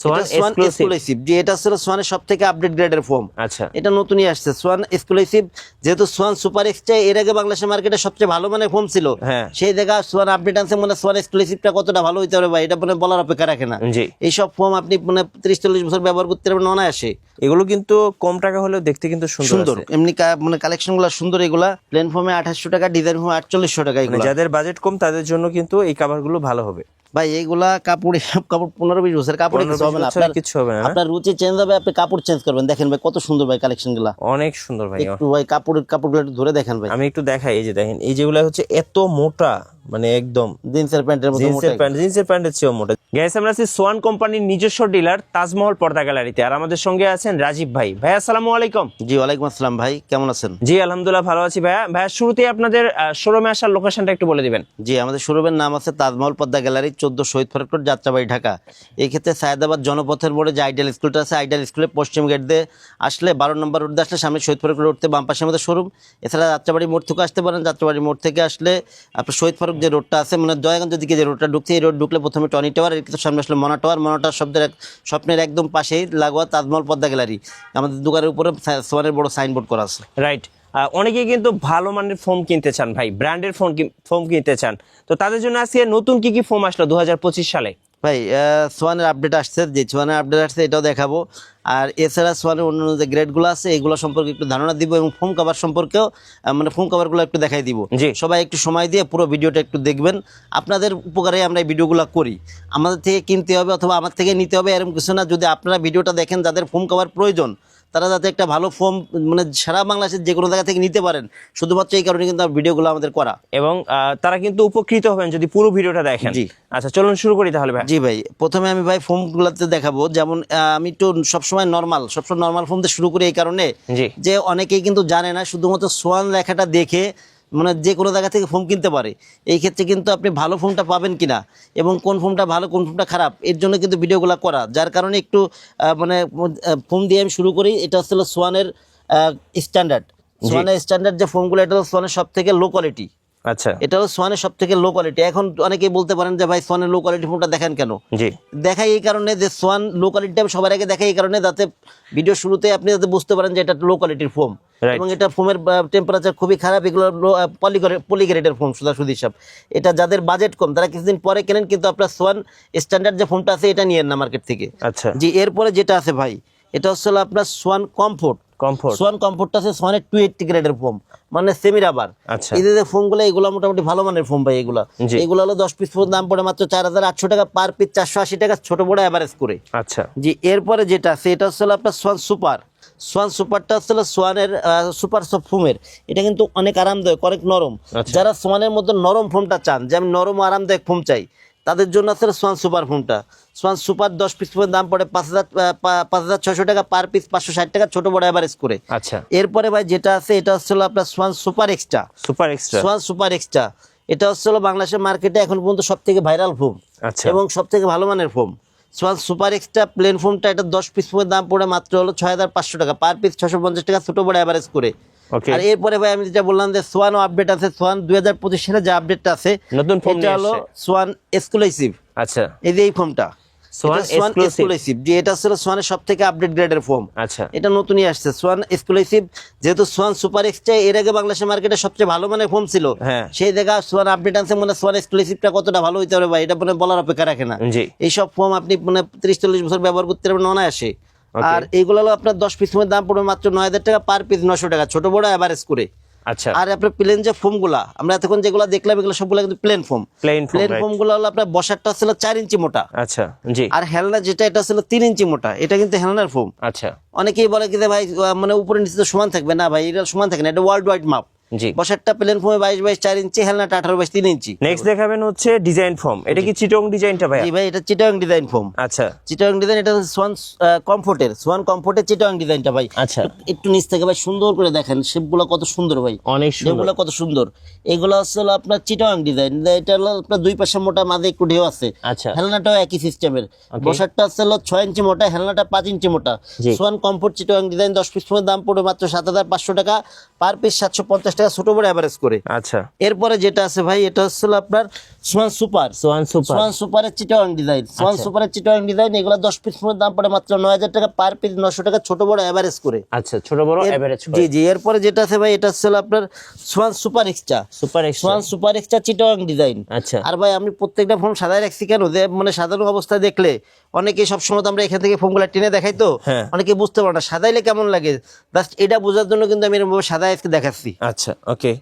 Schwann exclusive এটা ছিল সোয়ানের সব আপডেট গ্রেডের আচ্ছা। এটা নতুনই আসছে সোয়ান এক্সক্লুসিভ যেহেতু সোয়ান সুপার এক্সটা এর আগে বাংলাদেশের মার্কেটে সবচেয়ে ভালো ছিল। হ্যাঁ। সেই জায়গা সোয়ান আপডেট আনছে মানে সোয়ান এক্সক্লুসিভটা কতটা ভালো হইতে পারে ভাই এটা মানে বলার অপেক্ষা রাখে না। জি। এইসব ফোম আপনি মানে ত্রিশ চল্লিশ বছর ব্যবহার করতে পারবেন অনায়াসে। এগুলো কিন্তু কম টাকা হলেও দেখতে কিন্তু সুন্দর সুন্দর। এমনি মানে কালেকশনগুলো সুন্দর এগুলা। প্লেন ফর্মে আঠাশশো টাকা ডিজাইন ফর্মে আটচল্লিশশো টাকা মানে যাদের বাজেট কম তাদের জন্য কিন্তু এই কাভারগুলো ভালো হবে। ভাই এইগুলা কাপড় কাপড় পনেরো বিশ বছর কাপড় কিছু হবে না। আপনার কিছু হবে না আপনার রুচি চেঞ্জ হবে আপনি কাপড় চেঞ্জ করবেন। দেখেন ভাই কত সুন্দর ভাই কালেকশনগুলা। অনেক সুন্দর ভাই একটু ভাই কাপড়ের কাপড়গুলো একটু ধরে দেখেন ভাই। আমি একটু দেখাই এই যে দেখেন এই যেগুলা হচ্ছে এত মোটা মানে একদম জিন্সের প্যান্টের মতো জিন্সের প্যান্ট জিন্সের প্যান্টের চেয়েও মোটা। গ্যাস আমরা আছি সোয়ান কোম্পানির নিজস্ব ডিলার তাজমহল পর্দা গ্যালারিতে। আর আমাদের সঙ্গে আছেন রাজীব ভাই। ভাই আসসালামু আলাইকুম। জি ওয়ালাইকুম আসসালাম ভাই। কেমন আছেন? জি আলহামদুলিল্লাহ ভালো আছি ভাইয়া। ভাইয়া শুরুতেই আপনাদের শোরুমে আসার লোকেশনটা একটু বলে দিবেন। জি আমাদের শোরুমের নাম আছে তাজমহল পদ্মা গ্যালারি চোদ্দ শহীদ ফরক রোড যাত্রাবাড়ি ঢাকা। এই ক্ষেত্রে সায়দাবাদ জনপথের মোড়ে যে আইডিয়াল স্কুলটা আছে আইডিয়াল স্কুলের পশ্চিম গেট দিয়ে আসলে বারো নম্বর রোড দিয়ে আসলে সামনে শহীদ ফরক রোড উঠতে বাম পাশে আমাদের শোরুম। এছাড়া যাত্রাবাড়ি মোড় থেকে আসতে পারেন। যাত্রাবাড়ি মোড় থেকে আসলে আপনার শহীদ ফরক যে রোডটা আছে মানে জয়গঞ্জের দিকে যে রোডটা ঢুকছে, এই রোড ঢুকলে প্রথমে টনি টাওয়ার, এর সামনে আসলে মনা টাওয়ার। মনা টাওয়ার শব্দের স্বপ্নের একদম পাশেই লাগোয়া তাজমহল পদ্মা গ্যালারি। আমাদের দোকানের উপরে সোয়ানের বড় সাইনবোর্ড করা আছে। রাইট অনেকেই কিন্তু ভালো মানের ফোম কিনতে চান ভাই, ব্র্যান্ডের ফোন ফোম কিনতে চান। তো তাদের জন্য আজকে নতুন কি কি ফোম আসলো দু হাজার পঁচিশ সালে? ভাই সোয়ানের আপডেট আসছে যে সোয়ানের আপডেট আসছে এটাও দেখাবো। আর এছাড়া সোয়ানের অন্য যে গ্রেডগুলো আছে এগুলো সম্পর্কে একটু ধারণা দিব এবং ফোন কাভার সম্পর্কেও মানে ফোন কাভারগুলো একটু দেখাই দিব। সবাই একটু সময় দিয়ে পুরো ভিডিওটা একটু দেখবেন। আপনাদের উপকারে আমরা এই ভিডিওগুলো করি। আমাদের থেকে কিনতে হবে অথবা আমার থেকে নিতে হবে এরকম কিছু না। যদি আপনারা ভিডিওটা দেখেন যাদের ফোন কাভার প্রয়োজন তারা যাতে একটা ভালো ফর্ম মানে সারা বাংলাদেশের যে কোনো জায়গা থেকে নিতে পারেন শুধুমাত্র এই কারণে কিন্তু ভিডিওগুলো আমাদের করা। এবং তারা কিন্তু উপকৃত হবেন যদি পুরো ভিডিওটা দেখেন। জি। আচ্ছা চলুন শুরু করি তাহলে ভাই। জি ভাই প্রথমে আমি ভাই ফর্মগুলোতে দেখাবো। যেমন আমি একটু সবসময় নর্মাল সবসময় নর্মাল ফর্ম দিয়ে শুরু করি এই কারণে যে অনেকেই কিন্তু জানে না শুধুমাত্র সোয়ান লেখাটা দেখে মানে যে কোনো জায়গা থেকে ফোম কিনতে পারে। এই ক্ষেত্রে কিন্তু আপনি ভালো ফোমটা পাবেন কিনা এবং কোন ফোমটা ভালো কোন ফোমটা খারাপ এর জন্য কিন্তু ভিডিওগুলো করা। যার কারণে একটু মানে ফোম দিয়ে আমি শুরু করি এটা হচ্ছে সোয়ানের স্ট্যান্ডার্ড সোয়ানের স্ট্যান্ডার্ড যে ফোমগুলো এটা হলো সোয়ানের সব থেকে লো কোয়ালিটি আচ্ছা। এটা হলো সোয়ানের সব থেকে লো কোয়ালিটি এখন অনেকেই বলতে পারেন যে ভাই সোয়ানের লো কোয়ালিটি ফোনটা দেখেন কেন? জি। দেখাই এই কারণে যে সোয়ান লো কোয়ালিটি আমি সবার আগে দেখাই এই কারণে যাতে ভিডিও শুরুতে আপনি যাতে বুঝতে পারেন যে এটা লো কোয়ালিটির ফোম Right. এবং এটা ফোমের টেম্পারেচার খুবই খারাপ এগুলো পলিগ্রেডের ফোম সুদা সুদ হিসাব এটা যাদের বাজেট কম তারা কিছুদিন পরে কেনেন কিন্তু আপনার সোয়ান স্ট্যান্ডার্ড যে ফোনটা আছে এটা নিয়েন না মার্কেট থেকে। আচ্ছা। জি এরপরে যেটা আছে ভাই এটা হচ্ছে আপনার সোয়ান কমফোর্ট কমফোর্ট সোয়ান কমফোর্টটা আছে সোয়ানের টু এইটটি গ্রেডের ফোম মানে সেমি রাবার আচ্ছা। এই যে ফোমগুলো এগুলো মোটামুটি ভালো মানের ফোম ভাই এগুলো। এগুলো হলো দশ পিস দাম পড়ে মাত্র চার হাজার আটশো টাকা পার পিস চারশো আশি টাকা ছোট বড় অ্যাভারেজ করে। আচ্ছা। জি এরপরে যেটা আছে এটা হচ্ছে আপনার সোয়ান সুপার সোয়ান সুপারটা হচ্ছে সোয়ানের সুপার সব ফোমের। এটা কিন্তু অনেক আরামদায়ক অনেক নরম। আচ্ছা। যারা সোয়ানের মধ্যে নরম ফোমটা চান যে আমি নরম আরামদায়ক ফোম চাই তাদের জন্য আছে সোয়ান সুপার ফোমটা। সোয়ান সুপার দশ পিস দাম পড়ে পাঁচ হাজার পাঁচ হাজার ছশো টাকা পার পিস পাঁচশো ষাট টাকা ছোট বড় অ্যাভারেজ করে। আচ্ছা। এরপরে ভাই যেটা আছে এটা হচ্ছে আপনার Swan super extra super extra Swan super extra এটা হচ্ছে বাংলাদেশের মার্কেটে এখন পর্যন্ত সব থেকে ভাইরাল ফোম আচ্ছা। এবং সব থেকে ভালো মানের ফোম সুপার এক্সট্রা প্লেন ফোমটা এটা দশ পিস ফোমের দাম পড়ে মাত্র হলো ছয় হাজার পাঁচশো টাকা। পার পিস ছশো পঞ্চাশ টাকা ছোটো বড় অ্যাভারেজ করে। আর এরপরে ভাই আমি যেটা বললাম যে সোয়ানও আপডেট আছে সোয়ান দুই হাজার পঁচিশ সালে যে আপডেটটা আছে নতুন ফোনটা হলো সোয়ান এক্সক্লুসিভ আচ্ছা। এই যে এই ফোমটা সোয়ান এক্সক্লুসিভ যে এটা হচ্ছে সোয়ানের সব থেকে আপডেট গ্রেডের আচ্ছা। এটা নতুনই আসছে সোয়ান এক্সক্লুসিভ যেহেতু সোয়ান সুপার এক্সটা এর আগে বাংলাদেশের মার্কেটে সবচেয়ে ভালো ফোন ছিল। হ্যাঁ। সেই জায়গা সোয়ান আপডেট আনছে মানে সোয়ান এক্সক্লুসিভটা কতটা ভালো হইতে পারে ভাই এটা মানে বলার অপেক্ষা রাখে না। জি। এইসব ফোম আপনি মানে ত্রিশ চল্লিশ বছর ব্যবহার করতে পারবেন অনায়াসে. আর এইগুলো আপনার দশ পিস দাম পড়বে মাত্র নয় হাজার টাকা পার পিস নশো টাকা ছোট বড় অ্যাভারেজ করে। আচ্ছা। আর আপনার প্লেন যে ফোমগুলা আমরা এতক্ষণ যেগুলো দেখলাম এগুলো সবগুলো কিন্তু প্লেন ফোম প্লেন প্লেন ফোমগুলো হলো আপনার বসারটা ছিল চার ইঞ্চি মোটা। আচ্ছা জি। আর হেলনা যেটা এটা ছিল তিন ইঞ্চি মোটা। এটা কিন্তু হেলনার ফোম আচ্ছা। অনেকেই বলে কি যে ভাই মানে উপরে নিচে তো সমান থাকবে না ভাই এটা সমান থাকে না এটা ওয়ার্ল্ড ওয়াইড মাপ জি। বসারটা প্লেন ফোমে বাইশ বাইশ চার ইঞ্চি হেলনাটা আঠারো বাইশ তিন ইঞ্চি। নেক্সট দেখাবেন হচ্ছে ডিজাইন ফর্ম এটা কি চিটং ডিজাইনটা ভাই ভাই এটা চিটাং ডিজাইন ফোম আচ্ছা। চিটাং ডিজাইন এটা সোয়ান কমফোর্টের সোয়ান কমফোর্টের চিটাং ডিজাইনটা ভাই। আচ্ছা। একটু নিচ থেকে ভাই সুন্দর করে দেখেন শেপগুলো কত সুন্দর ভাই। অনেক কত সুন্দর। এগুলো হলো আপনার চিটাং ডিজাইন এটা হলো আপনার দুই পাশে মোটা মাঝে একটু ঢেউ আছে। আচ্ছা। হেলনাটাও একই সিস্টেমের বসারটা হলো ছয় ইঞ্চি মোটা হেলনাটা পাঁচ ইঞ্চি মোটা। সোয়ান কমফোর্ট চিটাং ডিজাইন দশ পিস দাম পড়বে মাত্র সাত হাজার পাঁচশো টাকা। পার পিস সাতশো পঞ্চাশ টাকা ছোট বড় অ্যাভারেজ করে। আচ্ছা। এরপরে যেটা আছে ভাই এটা হচ্ছে আপনার Swan super Swan super Swan সুপারের চিটাং ডিজাইন সোয়ান সুপারের চিটাং ডিজাইন এগুলো দশ পিস মধ্যে দাম পড়ে মাত্র নয় হাজার টাকা পার পিস নশো টাকা ছোট বড় অ্যাভারেজ করে। আচ্ছা ছোট বড় এভারেজ জি জি এরপরে যেটা আছে ভাই এটা হচ্ছে আপনার Swan super extra super Swan super extra Chittagong design আচ্ছা। আর ভাই আমি প্রত্যেকটা ফোন সাদাই রাখছি কেন? যে মানে সাধারণ অবস্থায় দেখলে অনেকে সবসময় তো আমরা এখান থেকে ফোনগুলো টেনে দেখাই তো। হ্যাঁ। অনেকে বুঝতে পারে না সাদাইলে কেমন লাগে? জাস্ট এটা বোঝার জন্য কিন্তু আমি এরকম সাদা আজকে দেখাচ্ছি। আচ্ছা ওকে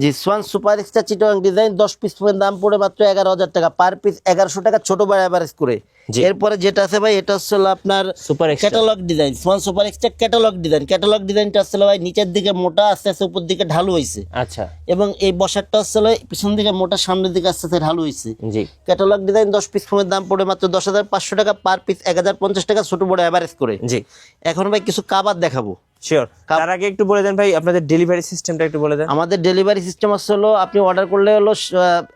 জি Swan super extra Chittagong design দশ পিস দাম পড়ে মাত্র এগারো হাজার টাকা। পার পিস এগারোশো টাকা ছোট বড় অ্যাভারেজ করে। এরপরে যেটা আছে ভাই এটা হচ্ছে আপনার super catalogue design Swan super extra catalogue design catalogue ডিজাইনটা আসলে ভাই নিচের দিকে মোটা আস্তে আস্তে উপর দিকে ঢালু হয়েছে আচ্ছা। এবং এই বসারটা আসলে পিছন দিকে মোটা সামনের দিকে আস্তে আস্তে ঢালু হয়েছে জি। ক্যাটালগ ডিজাইন দশ পিস ফোনের দাম পড়ে মাত্র দশ হাজার পাঁচশো টাকা পার পিস এক হাজার পঞ্চাশ টাকা ছোট বড় অ্যাভারেজ করে। জি। এখন ভাই কিছু কাবার দেখাবো। শিওর তার আগে একটু বলে দেন ভাই আপনাদের ডেলিভারি সিস্টেমটা একটু বলে দেন। আমাদের ডেলিভারি সিস্টেম হচ্ছে হলো আপনি অর্ডার করলে হলো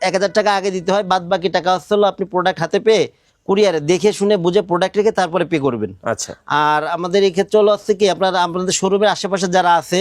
এক হাজার টাকা আগে দিতে হয় বাদ বাকি টাকা হচ্ছে হলো আপনি প্রোডাক্ট হাতে পেয়ে কুরিয়ারে দেখে শুনে বুঝে প্রোডাক্ট রেখে তারপরে পে করবেন। আচ্ছা। আর আমাদের এই ক্ষেত্রে হলো হচ্ছে কি আপনার আপনাদের শোরুমের আশেপাশে যারা আছে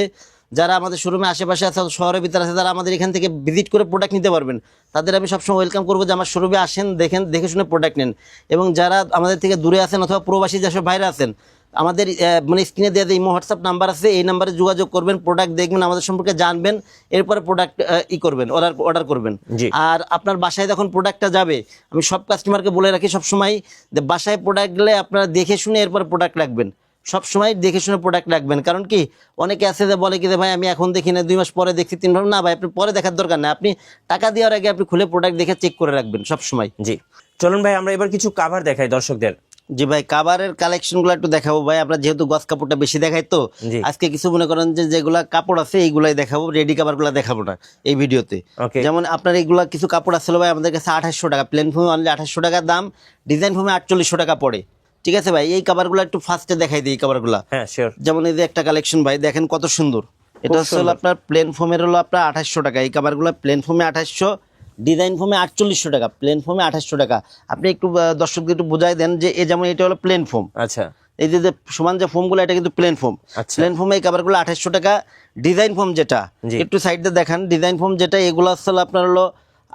যারা আমাদের শোরুমে আশেপাশে আছে শহরের ভিতরে আছে যারা আমাদের এখান থেকে ভিজিট করে প্রোডাক্ট নিতে পারবেন। তাদের আমি সবসময় ওয়েলকাম করব যে আমার শোরুমে আসেন দেখেন দেখে শুনে প্রোডাক্ট নেন। এবং যারা আমাদের থেকে দূরে আছেন অথবা প্রবাসী যেসব বাইরে আছেন আমাদের মানে স্ক্রিনে দেওয়া এই হোয়াটসঅ্যাপ নাম্বার আছে এই নাম্বারে যোগাযোগ করবেন প্রোডাক্ট দেখবেন আমাদের সম্পর্কে জানবেন এরপরে প্রোডাক্ট ই করবেন অর্ডার অর্ডার করবেন। জি। আর আপনার বাসায় যখন প্রোডাক্টটা যাবে আমি সব কাস্টমারকে বলে রাখি সবসময় যে বাসায় প্রোডাক্ট গেলে আপনারা দেখে শুনে এরপর প্রোডাক্ট রাখবেন। সব সময় দেখে শুনে প্রোডাক্ট রাখবেন। কারণ কি অনেকে আছে যে বলে কি যে ভাই আমি এখন দেখি না দুই মাস পরে দেখছি তিন মাস না ভাই আপনি পরে দেখার দরকার না আপনি টাকা দেওয়ার আগে আপনি খুলে প্রোডাক্ট দেখে চেক করে রাখবেন সব সময় জি। চলুন ভাই আমরা এবার কিছু কাভার দেখাই দর্শকদের। জি ভাই কাবারের কালেকশনগুলো একটু দেখাবো ভাই। আমরা যেহেতু গস কাপড়টা বেশি দেখাই তো আজকে কিছু মনে করেন যে যেগুলা কাপড় আছে এইগুলাই দেখাবো রেডি কাপড়গুলো দেখাবো না এই ভিডিওতে. যেমন আপনার এইগুলা কিছু কাপড় আছে ভাই আমাদের কাছে আঠাশশো টাকা। প্লেন ফোমে অনলি আঠাশশো টাকা দাম ডিজাইন ফোমে আটচল্লিশশো টাকা পড়ে। ঠিক আছে ভাই? এই কাবারগুলো একটু ফার্স্টে দেখাই দিই কাবারগুলা হ্যাঁ যেমন এই যে একটা কালেকশন ভাই দেখেন কত সুন্দর। এটা হচ্ছে আপনার প্লেন ফোমের হলো আপনার আঠাশশো টাকা। এই কাবারগুলো প্লেন ফোমে আঠাশশো ডিজাইন ফোমে আটচল্লিশশো টাকা প্লেন ফোমে আঠাশশো টাকা। আপনি একটু দর্শকদের একটু বোঝাই দেন যে এ যেমন এটা হলো প্লেন ফোম আচ্ছা। এই যে সমান যে ফোমগুলো এটা কিন্তু প্লেন ফোম। প্লেন ফোমে এই কাবারগুলো আঠাশশো টাকা। ডিজাইন ফোম যেটা। একটু সাইডে দেখান। ডিজাইন ফোম যেটা এগুলো হলো আপনার হলো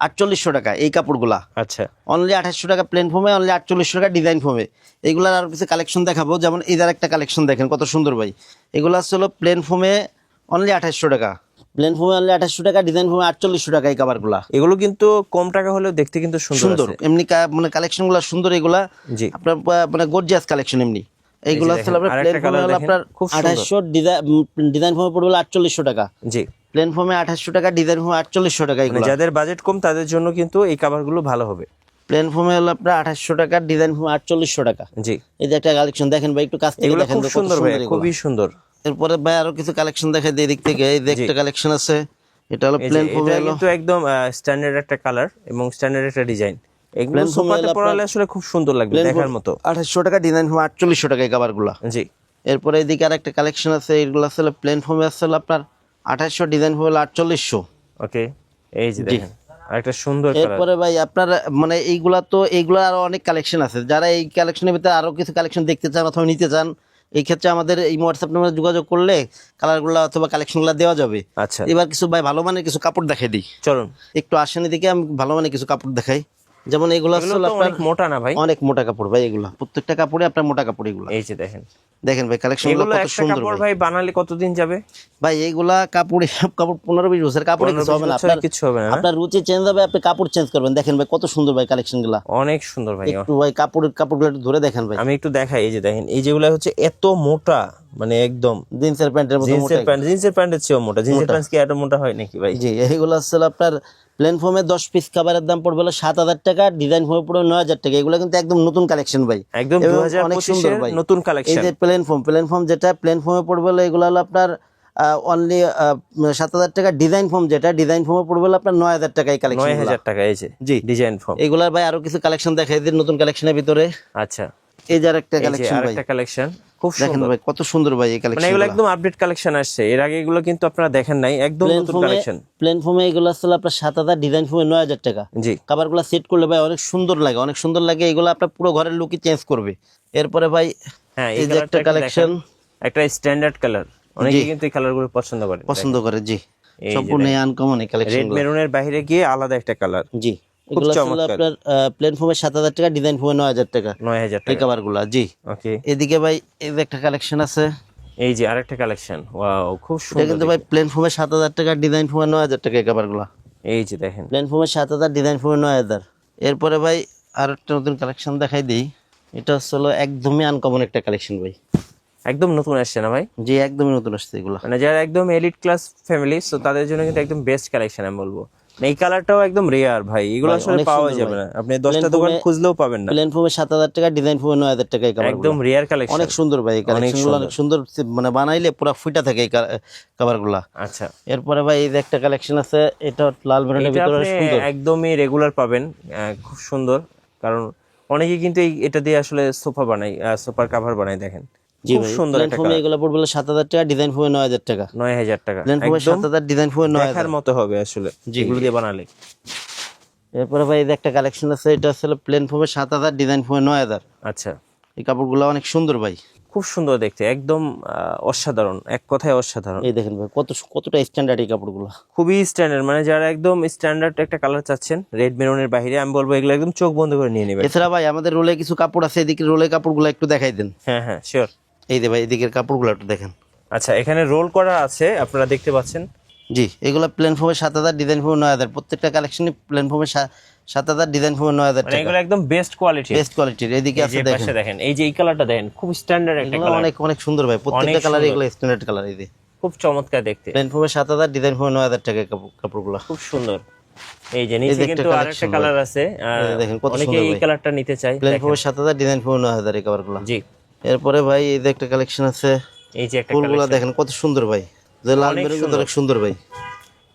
আটচল্লিশশো টাকা এই কাপড়গুলা আচ্ছা। অনলি আঠাশশো টাকা প্লেন ফোমে অনলি আটচল্লিশশো টাকা ডিজাইন ফোমে এইগুলার আর কিছু কালেকশন দেখাবো। যেমন এদের একটা কালেকশন দেখেন কত সুন্দর ভাই। এগুলো হলো প্লেন ফোমে অনলি আঠাশশো টাকা। প্লেন ফোমে অনলি আঠাশশো টাকা ডিজাইন ফোমে আটচল্লিশশো টাকা এই কাবারগুলা এগুলো কিন্তু কম টাকা হলেও দেখতে কিন্তু সুন্দর এমনি মানে কালেকশনগুলো সুন্দর এগুলা। জি। আপনার মানে গর্জিয়াস কালেকশন এমনি। এইগুলো হচ্ছে আপনার প্লেন ফোমে হলো আপনার আঠাশশো ডিজাইন ফোমে পড়বে হলো আটচল্লিশশো টাকা। জি। প্লেন ফোমে আঠাশশো টাকা ডিজাইন ফোমে আটচল্লিশশো টাকা মানে এগুলো। যাদের বাজেট কম তাদের জন্য কিন্তু এই কাভারগুলো ভালো হবে। প্লেন ফোমে হলো আপনার আঠাশশো টাকা ডিজাইন ফোমে আটচল্লিশশো টাকা। জি। এই যে একটা কালেকশন দেখেন ভাই একটু কাছ থেকে দেখেন খুব সুন্দর খুবই সুন্দর। এরপরে ভাই আরও কিছু কালেকশন দেখাই দিই এদিক থেকে। এই যে একটা কালেকশন আছে। এটা হলো প্লেন এটা কিন্তু একদম স্ট্যান্ডার্ড একটা কালার এবং স্ট্যান্ডার্ড একটা ডিজাইন এগুলো সোফাতে পরালে আসলে খুব সুন্দর লাগবে দেখার মতো। আঠাশশো টাকা ডিজাইন ফোমে আটচল্লিশশো টাকা এই কাবারগুলা জি। এরপরে এদিকে আর একটা কালেকশন আছে এগুলো আসলে প্লেন ফোমে আসলে আপনার আঠাশশো ডিজাইন ফোমে হলো আটচল্লিশশো। ওকে এই যে দেখেন আরেকটা সুন্দর কালার এরপরে ভাই আপনার মানে এইগুলা তো এইগুলা আরও অনেক কালেকশন আছে। যারা এই কালেকশনের ভিতরে আরও কিছু কালেকশন দেখতে চান অথবা নিতে চান এই ক্ষেত্রে আমাদের এই হোয়াটসঅ্যাপ নাম্বারে যোগাযোগ করলে কালারগুলো অথবা কালেকশনগুলো দেওয়া যাবে। আচ্ছা। এবার কিছু ভাই ভালো মানের কিছু কাপড় দেখাই দিই। চলুন। একটু আসেন এদিকে আমি ভালো মানের কিছু কাপড় দেখাই। যেমন এগুলো আসলে আপনার অনেক মোটা না ভাই? অনেক মোটা কাপড় ভাই এগুলা। প্রত্যেকটা কাপড়ে আপনার মোটা কাপড় এগুলা। এই যে দেখেন। দেখেন ভাই কালেকশন এগুলো কত সুন্দর কাপড় ভাই। বানালে কতদিন যাবে? ভাই এইগুলা কাপড় সব কাপড় পনেরো বিশ বছর কাপড়ে কিছু হবে না। আপনার কিছু হবে না, না? আপনার রুচি চেঞ্জ হবে আপনি কাপড় চেঞ্জ করবেন। দেখেন ভাই কত সুন্দর ভাই কালেকশনগুলা। অনেক সুন্দর ভাই একটু ভাই কাপড়ের কাপড়গুলো একটু ধরে দেখেন ভাই। আমি একটু দেখাই এই যে দেখেন এই যেগুলো হচ্ছে এত মোটা। মানে একদম জিন্সের প্যান্টের মতো জিন্সের প্যান্ট জিন্সের প্যান্টের চেয়েও মোটা। জিন্সের প্যান্ট কি এত মোটা হয় নাকি ভাই? জি এইগুলো আসলে আপনার প্লেন ফোমে দশ পিস খাবারের দাম পড়বে হলো সাত হাজার টাকা ডিজাইন ফোমে পড়বে নয় হাজার টাকা। এগুলো কিন্তু একদম নতুন কালেকশন ভাই। একদম অনেক সুন্দর ভাই। নতুন এই যে প্লেন ফোম যেটা প্লেন ফোমে পড়বে হলো এগুলো হলো আপনার অনলি সাত হাজার টাকা ডিজাইন ফর্ম যেটা ডিজাইন ফর্মে পড়বে হলো আপনার নয় হাজার টাকা এই নয় কালেকশন হাজার টাকা এই যে জি। ডিজাইন ফর্ম এগুলার ভাই আরও কিছু কালেকশন দেখাই দিন নতুন কালেকশনের ভিতরে। আচ্ছা। এই যে আর একটা এই যে কালেকশন ভাই। আরেকটা কালেকশন খুব দেখেন সুন্দর। ভাই কত সুন্দর ভাই এই মানে কালেকশন এগুলো একদম আপডেট কালেকশন আসছে। এর আগে এগুলো কিন্তু আপনারা দেখেন নাই একদম নতুন কালেকশন প্লেন ফোমে এগুলো আসলে আপনার সাত হাজার ডিজাইন ফোমে নয় হাজার টাকা। জি। কাভারগুলো সেট করলে ভাই অনেক সুন্দর লাগে অনেক সুন্দর লাগে এগুলো আপনার পুরো ঘরের লুকই চেঞ্জ করবে। এরপরে ভাই হ্যাঁ এই যে একটা কালেকশন একটা স্ট্যান্ডার্ড কালার অনেকে কিন্তু এই কালারগুলো পছন্দ করে। পছন্দ করে জি। সম্পূর্ণ আনকমন এই কালেকশন রেড মেরুনের বাইরে গিয়ে আলাদা একটা কালার জি। এগুলো ছিল আপনার প্লেন ফোমে সাত হাজার টাকা ডিজাইন ফোমে নয় হাজার টাকা। নয় হাজার টাকা। কাভারগুলা জি। ওকে এদিকে ভাই একটা কালেকশন আছে। এই যে আরেকটা কালেকশন ওয়াও খুব এটা কিন্তু ভাই প্লেন ফোমে সাত হাজার টাকা ডিজাইন ফোমে নয় হাজার টাকা এই গুলা। এই যে দেখেন। প্লেন ফোমে সাত হাজার ডিজাইন ফোমে নয় হাজার। এরপরে ভাই আর একটা নতুন কালেকশন দেখাই দিই। এটা হচ্ছে হলো একদমই আনকমন একটা কালেকশন ভাই। একদম নতুন আসছে না ভাই? জি একদমই নতুন আসছে এগুলা। মানে যারা একদম এলিট ক্লাস ফ্যামিলি তো তাদের জন্য কিন্তু একদম বেস্ট কালেকশন আমি বলব। এই কালারটাও একদম রেয়ার ভাই এগুলো আসলে পাওয়া যাবে না। আপনি দশটা দোকান খুঁজলেও পাবেন না। প্লেন ফোমে সাত হাজার টাকা ডিজাইন ফোমে নয় হাজার টাকা একদম রেয়ার কালেকশন অনেক সুন্দর ভাই কালেকশনগুলো অনেক সুন্দর। মানে বানাইলে পুরো ফুটা থাকে এই কাভারগুলা আচ্ছা। এরপরে ভাই এই যে একটা কালেকশন আছে এটা লাল মেরুনের ভিতরে সুন্দর। একদমই রেগুলার পাবেন খুব সুন্দর। কারণ অনেকে কিন্তু এই- এটা দিয়ে আসলে সোফা বানাই সোফার কাভার বানাই দেখেন। খুব সুন্দর ফোমে এগুলো পড়বে সাত হাজার টাকা ডিজাইন ফোমে নয় হাজার টাকা। নয় হাজার টাকা প্লেন ফোমে সাত হাজার ডিজাইন ফোমে নয় হাজার। মতো হবে আসলে যেগুলো দিয়ে বানালে। এরপরে ভাই এই একটা কালেকশন আছে এটা আসলে প্লেন ফোমে সাত হাজার ডিজাইন ফোমে নয় হাজার। আচ্ছা। এই কাপড়গুলো অনেক সুন্দর ভাই। খুব সুন্দর দেখতে একদম অসাধারণ এক কথায় অসাধারণ। এই দেখেন ভাই কত কতটা স্ট্যান্ডার্ড এই কাপড়গুলো। খুবই স্ট্যান্ডার্ড মানে যারা একদম স্ট্যান্ডার্ড একটা কালার চাচ্ছেন রেড মেরুনের বাইরে আমি বলব এগুলো একদম চোখ বন্ধ করে নিয়ে নেবেন। এছাড়া ভাই আমাদের রোলে কিছু কাপড় আছে এদিকে রোলে কাপড়গুলো একটু দেখাই দেন। হ্যাঁ হ্যাঁ শিওর এই যে ভাই এদিকের কাপড়গুলো একটু দেখেন। আচ্ছা এখানে রোল করা আছে আপনারা দেখতে পাচ্ছেন। জি এগুলো প্লেন ফোমে সাত হাজার ডিজাইন ফোমে নয় হাজার। প্রত্যেকটা কালেকশনই প্লেন ফোমে সাত হাজার ডিজাইন ফোমে নয় হাজার মানে টাকা। এগুলো একদম বেস্ট কোয়ালিটি বেস্ট কোয়ালিটির এদিকে আছে দেখেন পাশে দেখেন। এই যে এই কালারটা দেখেন খুব স্ট্যান্ডার্ড একটা কালার অনেক অনেক সুন্দর ভাই প্রত্যেকটা কালার। এগুলো স্ট্যান্ডার্ড কালার এই খুব চমৎকার দেখতে। প্লেন ফোমে সাত হাজার ডিজাইন ফোমে নয় হাজার টাকা কাপড় কাপড়গুলো। খুব সুন্দর। এই যে নিচে কিন্তু আরেকটা কালার আছে দেখেন কত সুন্দর এই। কালারটা নিতে দেখেন। ফোমে সাত হাজার ডিজাইন ফোমে নয় হাজার এই কাপড়গুলো জি। এরপরে ভাই এই যে একটা কালেকশন আছে। এই যে একটা ফুলগুলো দেখেন কত সুন্দর ভাই। যে লাল অনেক সুন্দর। ভাই।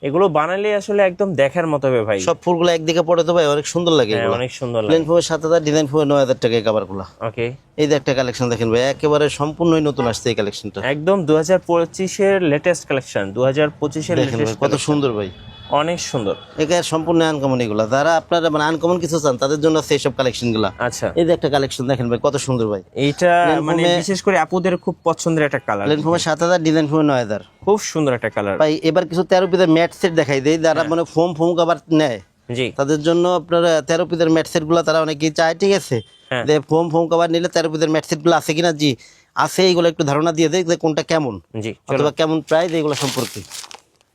এগুলো বানালে আসলে একদম দেখার মতো হবে ভাই। সব ফুলগুলো একদিকে পড়ে তো ভাই অনেক সুন্দর লাগে হ্যাঁ, এগুলো। অনেক সুন্দর লাগে। প্লেন সাত হাজার ডিজাইন ফোমে নয় হাজার টাকা এই কাপড়গুলো ওকে এই যে একটা কালেকশন দেখেন ভাই একেবারে সম্পূর্ণই নতুন আসছে এই কালেকশনটা একদম দু হাজার পঁচিশের লেটেস্ট কালেকশন দু হাজার পঁচিশের লেটেস্ট কত সুন্দর ভাই। অনেক সুন্দর। একে সম্পূর্ণ আনকমন এগুলো। যারা আপনারা মানে আনকমন কিছু চান তাদের জন্য আছে এইসব কালেকশনগুলা। আচ্ছা। এই যে একটা কালেকশন দেখেন ভাই কত সুন্দর ভাই। এইটা মানে বিশেষ করে আপুদের খুব পছন্দের একটা কালার প্লেন ফোমে সাত হাজার ডিজাইন ফোমে নয় হাজার। খুব সুন্দর একটা কালার ভাই এবার কিছু তেরো পিসের ম্যাট সেট দেখাই দেয় যারা মানে ফোম ফোম কাবার নেয় জি। তাদের জন্য আপনার তেরো পিসের ম্যাট সেটগুলো তারা অনেকেই চায় ঠিক আছে? হ্যাঁ। যে ফোম ফোম কাবার নিলে তেরো পিসের ম্যাট সেটগুলো আছে কিনা? জি আছে এইগুলো একটু ধারণা দিয়ে দেয় যে কোনটা কেমন। জি অথবা কেমন প্রাইস এগুলো সম্পর্কে।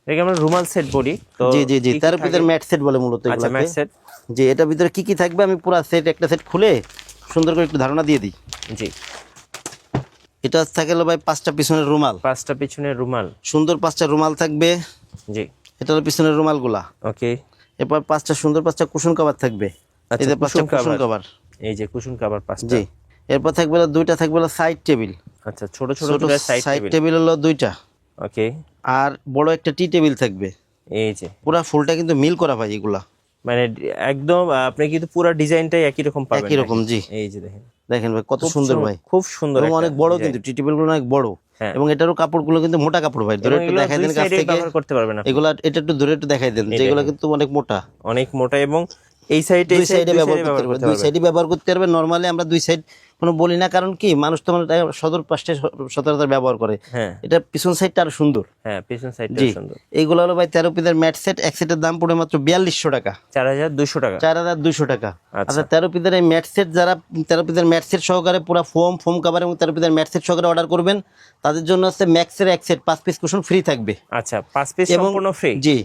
দেখি আমরা রুমাল সেট বলি। তো জি জি জি তেরো? পিসের ম্যাট সেট বলে মূলত আচ্ছা ম্যাট সেট। জি এটার ভিতরে কি কি থাকবে আমি পুরো সেট একটা সেট খুলে সুন্দর করে একটু ধারণা দিয়ে দিই। জি। এটা থাকে ভাই পাঁচটা পিছনের রুমাল। পাঁচটা পিছনের রুমাল। সুন্দর পাঁচটা রুমাল থাকবে। জি। এটা হলো পিছনের রুমালগুলা। ওকে। এরপর পাঁচটা সুন্দর পাঁচটা কুশন কভার থাকবে। আচ্ছা, এই যে পাঁচটা কুশন কভার। এই যে কুশন কাভার পাঁচটা। জি। এরপর থাকবে দুইটা থাকবে সাইড টেবিল আচ্ছা ছোট ছোট সাইড টেবিল হলো দুইটা। ওকে। আর বড় একটা টি টেবিল থাকবে। এই যে। পুরা ফুলটা কিন্তু মিল করা ভাই এগুলা। মানে একদম আপনি কিন্তু পুরো ডিজাইনটাই একই রকম পাবেন একই রকম জি। এই যে দেখেন। দেখেন ভাই কত সুন্দর ভাই। খুব সুন্দর এবং অনেক বড় কিন্তু টি টেবিলগুলো অনেক বড় হ্যাঁ। এবং এটারও কাপড়গুলো কিন্তু মোটা কাপড় ভাই ধরে একটু দেখাই দেন কাছ থেকে। ব্যবহার করতে পারবেন। এগুলা এটা একটু ধরে একটু দেখাই দেন যেগুলো কিন্তু অনেক মোটা। অনেক মোটা এবং এই সাইডে দুই সাইডে ব্যবহার করতে পারবে দুই সাইডে ব্যবহার করতে পারবে নরমালি আমরা দুই সাইড কোনো বলি না কারণ কি মানুষ তো মানে সদর পাশে সচরাচর ব্যবহার করে। হ্যাঁ। এটা পিছন সাইডটা আরও সুন্দর। হ্যাঁ পিছন সাইডটা সুন্দর। এইগুলো হলো ভাই তেরো পিসের ম্যাট সেট এক সেটের দাম পড়ে মাত্র বিয়াল্লিশশো টাকা। চার হাজার দুশো টাকা। চার হাজার দুইশো টাকা। আচ্ছা। আচ্ছা তেরো পিসের এই ম্যাট সেট যারা তেরো পিসের ম্যাট সেট সহকারে পুরো ফোম ফোম কাভার এবং তেরো পিসের ম্যাট সেট সহকারে অর্ডার করবেন তাদের জন্য হচ্ছে ম্যাক্সের এক সেট পাঁচ পিস কুশন ফ্রি থাকবে। আচ্ছা পাঁচ পিস এবং সম্পূর্ণ ফ্রি জি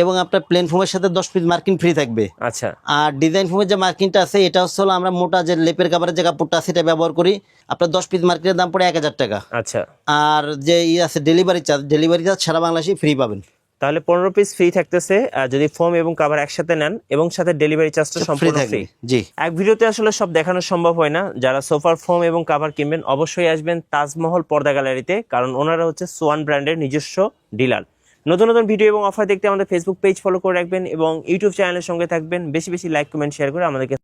এবং আপনার প্লেন ফোমের সাথে দশ পিস মার্কিন ফ্রি থাকবে। আচ্ছা। আর ডিজাইন ফোমের যে মার্কিনটা আছে এটা হচ্ছে হলো আমরা মোটা যে লেপের কাভারের যে কাপড়টা আছে সেটা ব্যবহার করি। আপনার দশ পিস মার্কেটের দাম পড়ে এক হাজার টাকা। আচ্ছা। আর যে ই আছে ডেলিভারি চার্জ ডেলিভারি চার্জ সারা বাংলাদেশে ফ্রি পাবেন। তাহলে পনেরো পিস ফ্রি থাকতেছে আর যদি ফোম এবং কাভার একসাথে নেন এবং সাথে ডেলিভারি চার্জটা সম্পূর্ণ ফ্রি জি। এক ভিডিওতে আসলে সব দেখানো সম্ভব হয় না। যারা সোফার ফোম এবং কাভার কিনবেন অবশ্যই আসবেন তাজমহল পর্দা গ্যালারিতে কারণ ওনারা হচ্ছে সোয়ান ব্র্যান্ডের নিজস্ব ডিলার। নতুন নতুন ভিডিও এবং অফার দেখতে আমাদের ফেসবুক পেজ ফলো করে রাখবেন এবং ইউটিউব চ্যানেলের সঙ্গে থাকবেন। বেশি বেশি লাইক কমেন্ট শেয়ার করে আমাদেরকে